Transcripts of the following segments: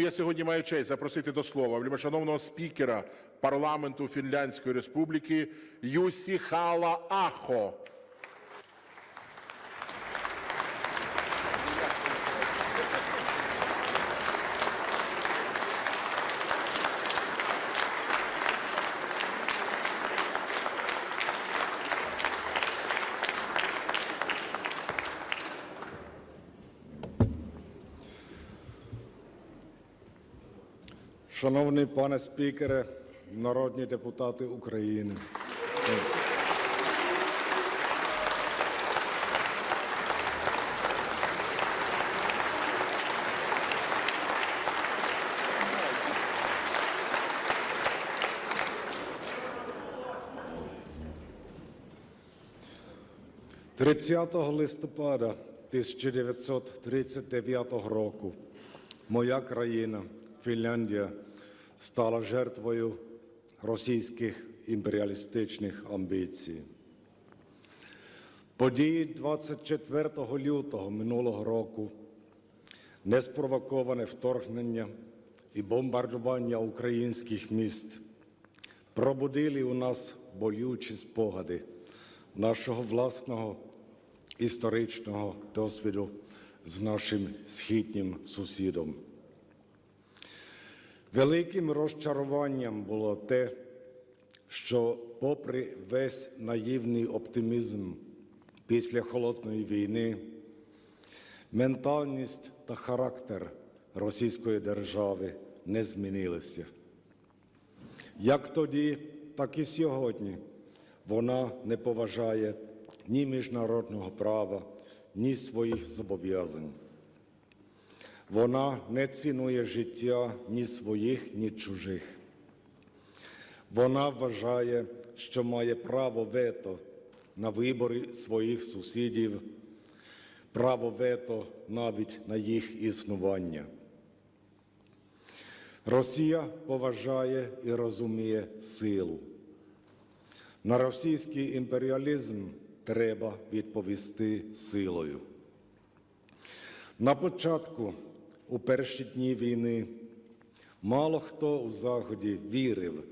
Я сьогодні маю честь запросити до слова вельмишановного спікера парламенту Фінляндської Республіки Юсі Хала Ахо. Шановний пане спікере, народні депутати України. – 30 листопада 1939 року моя країна, Фінляндія, стала жертвою російських імперіалістичних амбіцій. Події 24 лютого минулого року, неспровоковане вторгнення і бомбардування українських міст пробудили у нас болючі спогади нашого власного історичного досвіду з нашим східнім сусідом. Великим розчаруванням було те, що, попри весь наївний оптимізм після холодної війни, ментальність та характер російської держави не змінилися. Як тоді, так і сьогодні вона не поважає ні міжнародного права, ні своїх зобов'язань. Вона не цінує життя ні своїх, ні чужих. Вона вважає, що має право вето на вибори своїх сусідів, право вето навіть на їх існування. Росія поважає і розуміє силу. На російський імперіалізм треба відповісти силою. На початку, у перші дні війни, мало хто у Заході вірив,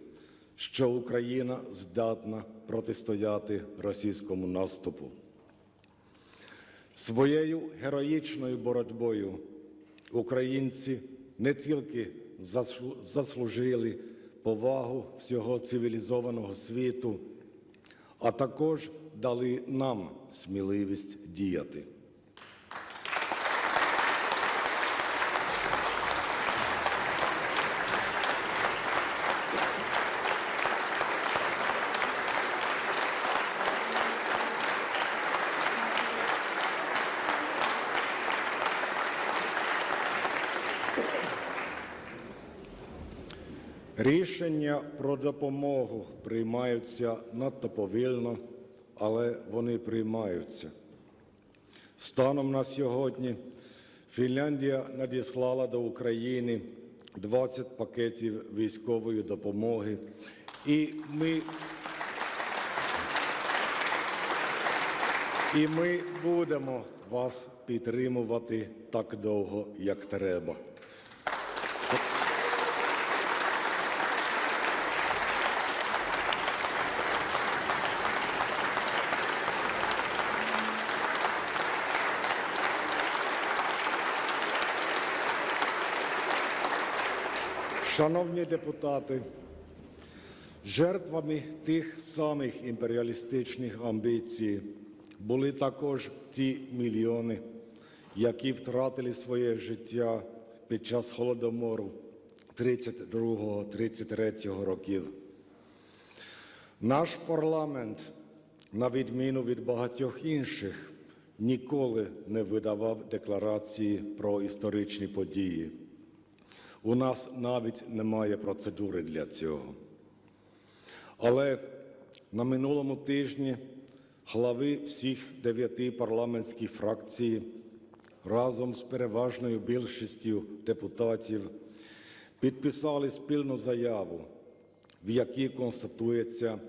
що Україна здатна протистояти російському наступу. Своєю героїчною боротьбою українці не тільки заслужили повагу всього цивілізованого світу, а також дали нам сміливість діяти. Рішення про допомогу приймаються надто повільно, але вони приймаються. Станом на сьогодні Фінляндія надіслала до України 20 пакетів військової допомоги, і ми, і ми будемо вас підтримувати так довго, як треба. Шановні депутати, жертвами тих самих імперіалістичних амбіцій були також ті мільйони, які втратили своє життя під час голодомору 32-33 років. Наш парламент, на відміну від багатьох інших, ніколи не видавав декларації про історичні події. У нас навіть немає процедури для цього. Але на минулому тижні глави всіх дев'яти парламентських фракцій разом з переважною більшістю депутатів підписали спільну заяву, в якій констатується,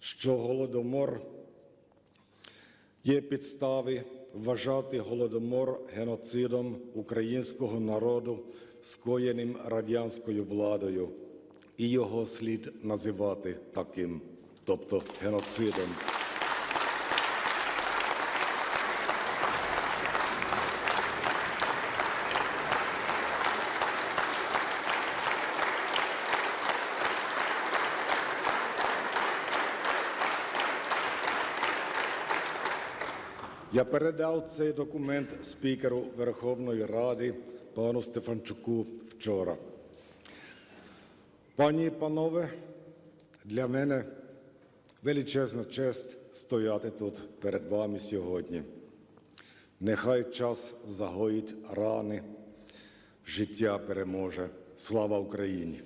що голодомор є підстави вважати голодомор геноцидом українського народу скоєним радянською владою, і його слід називати таким, тобто геноцидом. Я передав цей документ спікеру Верховної Ради пану Стефанчуку вчора. Пані і панове, для мене величезна честь стояти тут перед вами сьогодні. Нехай час загоїть рани, життя переможе. Слава Україні!